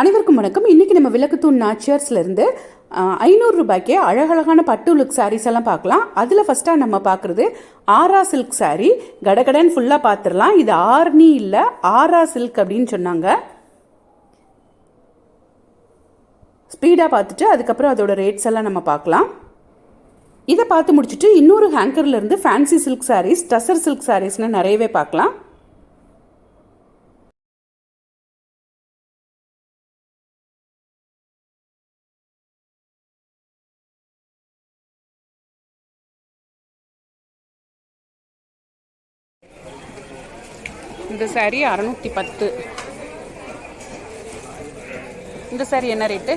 அனைவருக்கும் வணக்கம். இன்னைக்கு நம்ம விளக்குத்தூண் நாச்சியார்ஸ்ல இருந்து ஐநூறு ரூபாய்க்கே அழகழகான பட்டு லுக் சாரீஸ் எல்லாம் பார்க்கலாம். அதில் ஃபஸ்ட்டாக நம்ம பார்க்குறது ஆரா சில்க் சாரீ கடகடன் ஃபுல்லாக பார்த்துடலாம். இது ஆர்னி இல்லை ஆரா சில்க் அப்படின்னு சொன்னாங்க. ஸ்பீடாக பார்த்துட்டு அதுக்கப்புறம் அதோட ரேட்ஸ் எல்லாம் நம்ம பார்க்கலாம். இதை பார்த்து முடிச்சுட்டு இன்னொரு ஹேங்கர்லேருந்து fancy silk sarees tussar silk சாரீஸ்னு நிறையவே பார்க்கலாம். இந்த சாரீ அறநூற்றி பத்து. இந்த சாரீ என்ன ரேட்டு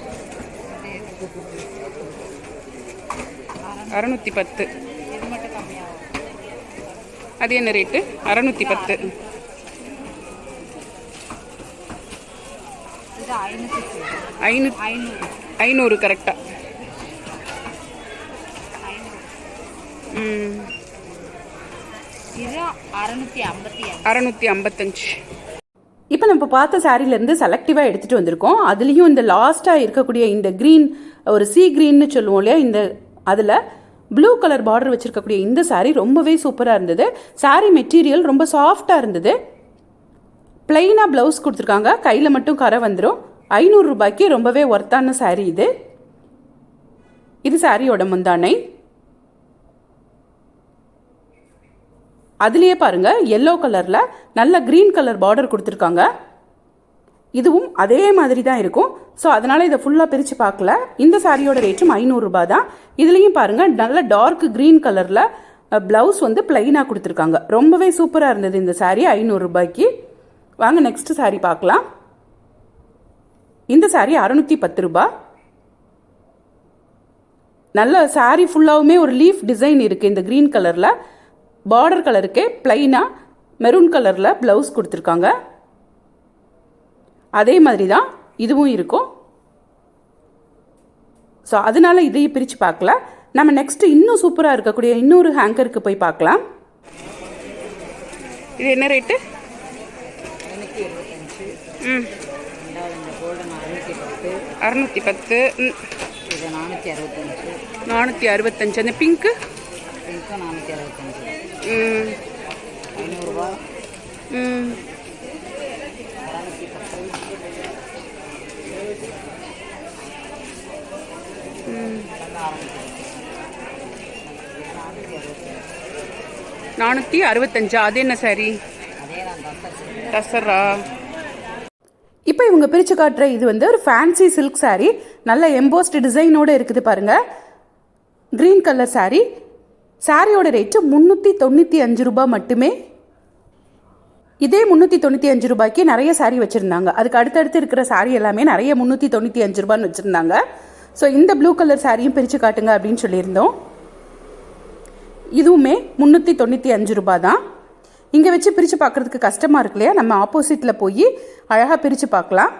அறநூற்றி பத்து. அது என்ன ரேட்டு அறநூற்றி பத்து. ஐநூ ஐநூறு கரெக்டாக ம். அறநூற்றி ஐம்பத்தஞ்சு. இப்போ நம்ம பார்த்த சாரிலேருந்து செலக்டிவாக எடுத்துகிட்டு வந்திருக்கோம். அதுலேயும் இந்த லாஸ்ட்டாக இருக்கக்கூடிய இந்த க்ரீன் ஒரு சி க்ரீன்னு சொல்லுவோம் இல்லையா? இந்த அதில் ப்ளூ கலர் பார்டர் வச்சுருக்கக்கூடிய இந்த saree ரொம்பவே சூப்பராக இருந்தது. saree மெட்டீரியல் ரொம்ப சாஃப்டாக இருந்தது. பிளெயினாக ப்ளவுஸ் கொடுத்துருக்காங்க. கையில் மட்டும் கரை வந்துடும் ஐநூறு ரூபாய்க்கு ரொம்பவே ஒர்த்தான saree இது. இது சாரியோட முந்தானை. அதுலேயே பாருங்கள் எல்லோ கலரில் நல்ல க்ரீன் கலர் பார்டர் கொடுத்துருக்காங்க. இதுவும் அதே மாதிரி தான் இருக்கும். ஸோ அதனால் இதை ஃபுல்லாக பிரித்து பார்க்கல. இந்த சாரியோட ரேட்டும் ஐநூறுரூபா தான். இதுலேயும் பாருங்கள் நல்ல டார்க் க்ரீன் கலரில் ப்ளவுஸ் வந்து பிளைனாக கொடுத்துருக்காங்க. ரொம்பவே சூப்பராக இருந்தது இந்த சாரீ ஐநூறுரூபாய்க்கு வாங்க நெக்ஸ்ட் சாரீ பார்க்கலாம். இந்த சாரீ அறநூற்றி பத்து ரூபா நல்ல சாரீ ஃபுல்லாகவுமே ஒரு லீஃப் டிசைன் இருக்குது இந்த க்ரீன் கலரில் பார்டர் கலருக்கே பிளைனாக மெரூன் கலரில் ப்ளவுஸ் கொடுத்துருக்காங்க. அதே மாதிரி தான் இதுவும் இருக்கும். ஸோ அதனால இதையும் பிரித்து பார்க்கல. நம்ம நெக்ஸ்ட்டு இன்னும் சூப்பராக இருக்கக்கூடிய இன்னொரு ஹேங்கருக்கு போய் பார்க்கலாம். இது என்ன ரேட்டு ம். அறநூற்றி பத்து. நானூற்றி அறுபத்தஞ்சு. அந்த பிங்க்கு இதுக்கும் நானூற்றி அறுபத்தஞ்சு? ம் ஐநூறுரூவா ம் நானூற்றி அறுபத்தஞ்சா அது என்ன சாரி டசரா இப்போ இவங்க பிரித்து காட்டுற இது வந்து ஒரு ஃபேன்சி சில்க் சாரீ நல்ல எம்போஸ்ட் டிசைனோடு இருக்குது பாருங்கள் க்ரீன் கலர் சாரீ சாரியோட ரேட்டு முந்நூற்றி தொண்ணூற்றி அஞ்சு ரூபாய் மட்டுமே. இதே முந்நூற்றி தொண்ணூற்றி அஞ்சு ரூபாய்க்கு நிறைய சாரீ வச்சுருந்தாங்க. அதுக்கு அடுத்தடுத்து இருக்கிற சாரீ எல்லாமே நிறைய முந்நூற்றி தொண்ணூற்றி அஞ்சு ரூபான்னு வச்சுருந்தாங்க. ஸோ இந்த ப்ளூ கலர் சாரியும் பிரித்து காட்டுங்க அப்படின்னு சொல்லியிருந்தோம். இதுவுமே முந்நூற்றி தொண்ணூற்றி அஞ்சு ரூபாய் தான். இங்கே வச்சு பிரித்து பார்க்குறதுக்கு கஷ்டமாக இருக்கு இல்லையா? நம்ம ஆப்போசிட்டில் போய் அழகாக பிரித்து பார்க்கலாம்.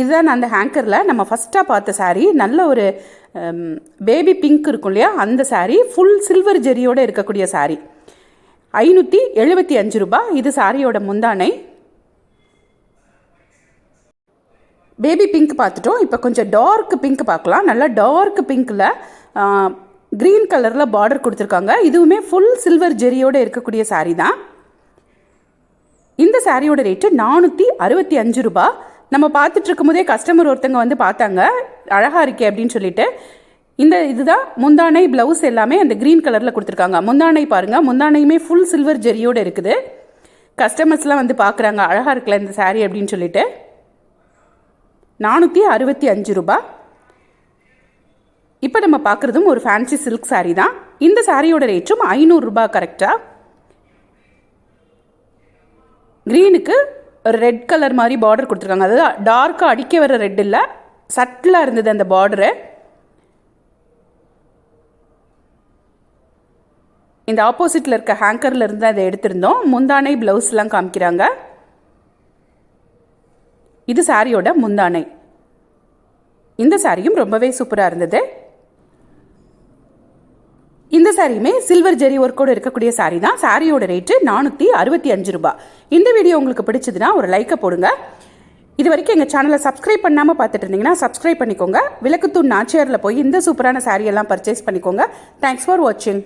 இதுதான் அந்த ஹேங்கரில் நம்ம ஃபஸ்ட்டாக பார்த்த சாரீ நல்ல ஒரு பேபி பிங்க் இருக்கும் இல்லையா? அந்த சாரீ ஃபுல் சில்வர் ஜெரியோடு இருக்கக்கூடிய சாரீ ஐநூற்றி எழுபத்தி அஞ்சு ரூபாய் இது சாரியோட முந்தானை. பேபி பிங்க் பார்த்துட்டோம். இப்போ கொஞ்சம் டார்க் பிங்க் பார்க்கலாம். நல்லா டார்க் பிங்க்கில் க்ரீன் கலரில் பார்டர் கொடுத்துருக்காங்க. இதுவுமே ஃபுல் சில்வர் ஜெரியோடு இருக்கக்கூடிய சாரீ தான். இந்த சாரியோட ரேட்டு நானூற்றி அறுபத்தி அஞ்சு ரூபாய் நம்ம பார்த்துட்டு இருக்கும்போதே கஸ்டமர் ஒருத்தங்க வந்து பார்த்தாங்க அழகாக இருக்கே அப்படின்னு சொல்லிட்டு இந்த இதுதான் முந்தானை ப்ளவுஸ் எல்லாமே அந்த க்ரீன் கலரில் கொடுத்துருக்காங்க. முந்தானை பாருங்கள் முந்தானையுமே ஃபுல் சில்வர் ஜெரியோடு இருக்குது. கஸ்டமர்ஸ்லாம் வந்து பார்க்குறாங்க அழகாக இருக்கல இந்த சாரீ அப்படின்னு சொல்லிட்டு. நானூற்றி அறுபத்தி அஞ்சு ரூபா இப்போ நம்ம பார்க்குறதும் ஒரு ஃபேன்சி சில்க் சாரீ தான். இந்த சாரியோட ரேட்டும் ஐநூறுரூபா கரெக்டாக க்ரீனுக்கு ரெட் கலர் மாதிரி பார்டர் கொடுத்துருக்காங்க. அதாவது டார்க்காக அடிக்க வர ரெட் இல்லை சட்டிலாக இருந்தது அந்த பார்டரு இந்த ஆப்போசிட்டில் இருக்க ஹேங்கரில் இருந்து அதை எடுத்திருந்தோம். முந்தானை ப்ளவுஸ்லாம் காமிக்கிறாங்க. இது சாரியோட முந்தானை. இந்த சாரியும் ரொம்பவே சூப்பராக இருந்தது. இந்த சாரியுமே சில்வர் ஜெரி ஒர்க்கோடு இருக்கக்கூடிய சாரி தான். சாரியோட ரேட்டு நானூற்றி அறுபத்தி அஞ்சு ரூபாய் இந்த வீடியோ உங்களுக்கு பிடிச்சதுன்னா ஒரு லைக்கை போடுங்க. இது வரைக்கும் எங்கள் சேனலை சப்ஸ்கிரைப் பண்ணாமல் பார்த்துட்டு இருந்தீங்கன்னா சப்ஸ்கிரைப் பண்ணிக்கோங்க. விளக்குத்தூண் நாச்சியாரில் போய் இந்த சூப்பரான சாரியெல்லாம் எல்லாம் பர்ச்சேஸ் பண்ணிக்கோங்க. தேங்க்ஸ் ஃபார் வாட்சிங்